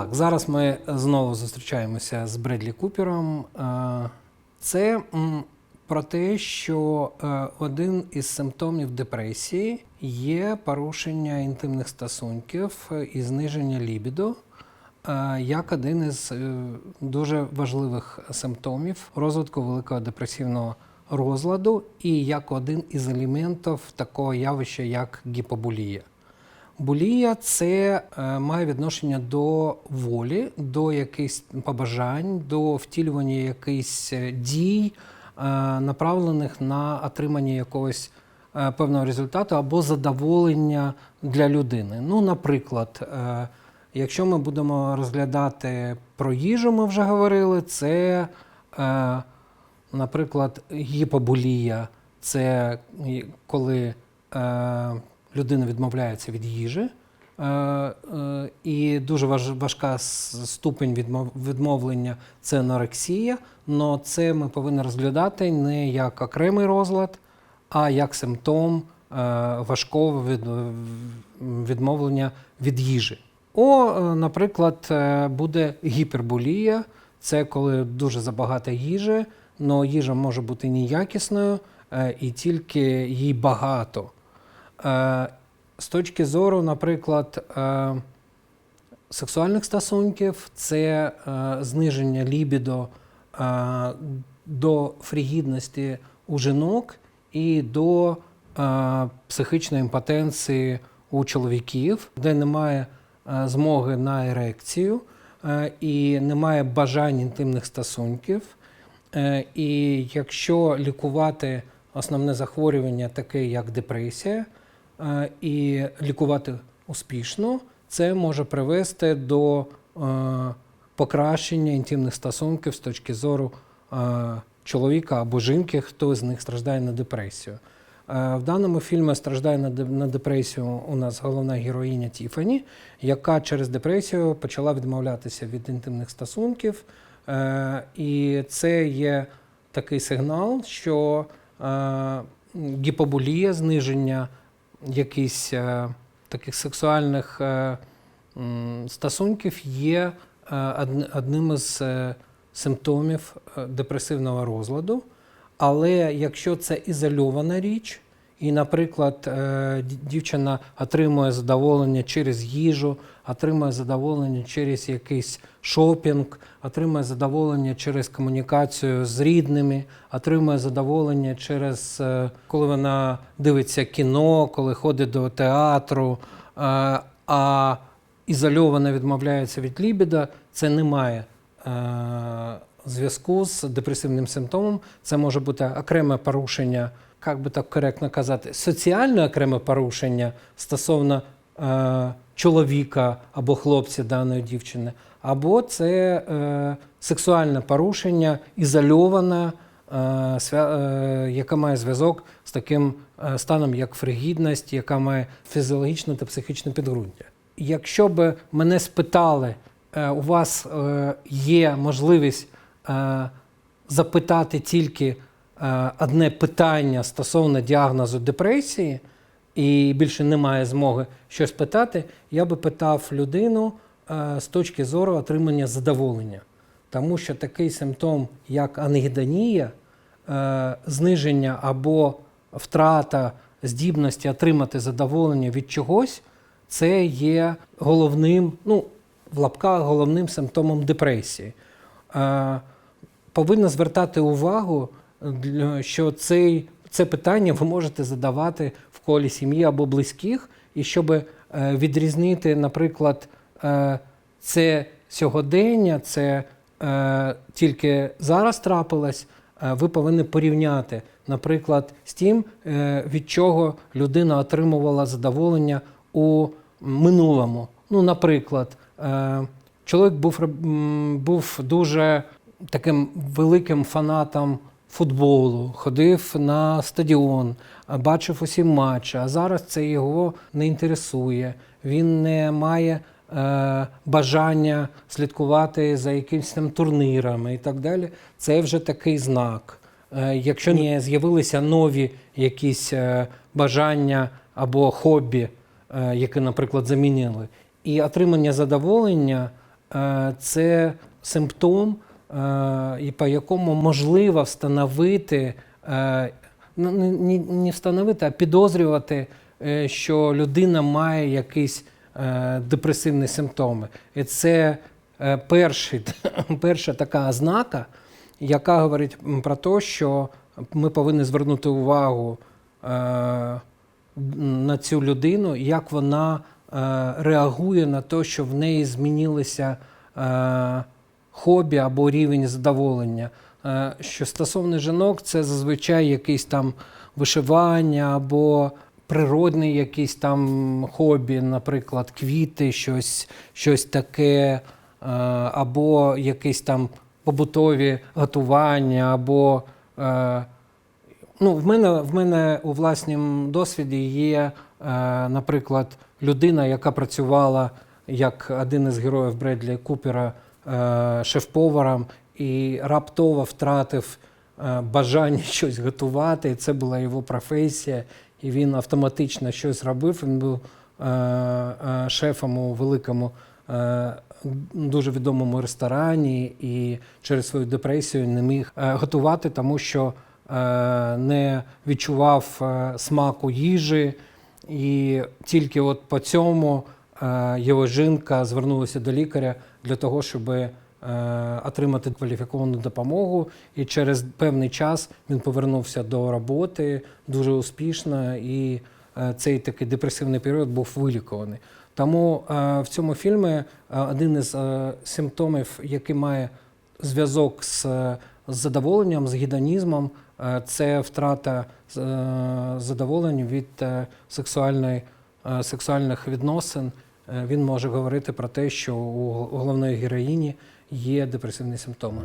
Так, зараз ми знову зустрічаємося з Бредлі Купером. Е, Це про те, що е, один із симптомів депресії є порушення інтимних стосунків і зниження лібідо. е, Як один із дуже важливих симптомів розвитку великого депресивного розладу, і як один із елементів такого явища, як гіпобулія. Булія це е, має відношення до волі, до якихось побажань, до втілювання якихось е, дій, е, направлених на отримання якогось певного результату або задоволення для людини. Ну, наприклад, якщо ми будемо розглядати про їжу, ми вже говорили, це, наприклад, гіпобулія це коли людина відмовляється від їжі. Е, е, І дуже важка ступень відмовлення це анорексія. але це ми повинні розглядати не як окремий розлад, а як симптом е, важкого відмовлення від їжі. О, наприклад, буде гіперболія. Це коли дуже забагато їжі, але їжа може бути неякісною і тільки їй багато. Е, З точки зору, наприклад, е, сексуальних стосунків, це е, зниження лібідо до фрігідності у жінок і до психічної імпотенції у чоловіків, де немає змоги на ерекцію і немає бажань інтимних стосунків. І якщо лікувати основне захворювання, таке як депресія, і лікувати успішно, це може привести до е, покращення інтимних стосунків з точки зору е, чоловіка або жінки, хто з них страждає на депресію. Е, В даному фільмі страждає на депресію у нас головна героїня Тіфані, яка через депресію почала відмовлятися від інтимних стосунків. Е, І це є такий сигнал, що е, гіпобулія, зниження якихось е, таких сексуальних е, стосунків є е, одним із симптомів депресивного розладу. Але якщо це ізольована річ, і, наприклад, е, дівчина отримує задоволення через їжу, отримує задоволення через якийсь шопінг, отримує задоволення через комунікацію з рідними, отримує задоволення через е, коли вона дивиться кіно, коли ходить до театру, е, а ізольовано відмовляється від лібіда, це не має зв'язку з депресивним симптомом. Це може бути окреме порушення, як би так коректно казати, соціальне окреме порушення стосовно е, чоловіка або хлопця даної дівчини, або це е, сексуальне порушення, ізольоване, е, е, яка має зв'язок з таким е, станом, як фригідність, яка має фізіологічне та психічне підґрунтя. Якщо б мене спитали, е, у вас є можливість запитати тільки е, одне питання стосовно діагнозу депресії, і більше немає змоги щось питати, я би питав людину е, з точки зору отримання задоволення. Тому що такий симптом, як ангідонія, е, зниження або втрата здібності отримати задоволення від чогось, це є головним, ну, в лапках головним симптомом депресії. Повинна звертати увагу, що цей, це питання ви можете задавати в колі сім'ї або близьких, і щоб е, відрізнити, наприклад, е, це сьогодення, це е, тільки зараз трапилось, ви повинні порівняти, наприклад, з тим, від чого людина отримувала задоволення у минулому. Ну, наприклад, чоловік був, був дуже таким великим фанатом футболу, ходив на стадіон, бачив усі матчі, а зараз це його не інтересує. Він не має е, бажання слідкувати за якимись там турнірами і так далі. Це вже такий знак. Е, якщо не з'явилися нові якісь е, бажання або хобі, е, які, наприклад, замінили, і отримання задоволення е, це симптом, і по якому можливо встановити, е, ну, не, встановити, а підозрювати, е, що людина має якісь е, депресивні симптоми. І це перший, перша така ознака, яка говорить про те, що ми повинні звернути увагу на цю людину, як вона реагує на те, що в неї змінилися хобі або рівень задоволення. Е, що стосовно жінок, це зазвичай якісь там вишивання або природний якийсь там хобі, наприклад, квіти, щось, щось таке, е, або якісь там побутові готування, або е, Ну, в мене, в мене у власнім досвіді є, наприклад, людина, яка працювала як один із героїв Бредлі Купера шеф-поваром і раптово втратив е, бажання щось готувати. Це була його професія, і він автоматично щось робив. Він був е, е, шефом у великому. е, Дуже відомому ресторані і через свою депресію не міг е, готувати, тому що е, не відчував е, смаку їжі, і тільки от по цьому е, його жінка звернулася до лікаря для того, щоб е, отримати кваліфіковану допомогу. І через певний час він повернувся до роботи дуже успішно, і е, цей такий депресивний період був вилікуваний. Тому е, в цьому фільмі е, один із е, симптомів, який має зв'язок з, е, задоволенням, з гедонізмом, е, це втрата е, задоволення від е, сексуальної, е, сексуальних відносин. Е, Він може говорити про те, що у головної героїні є депресивні симптоми.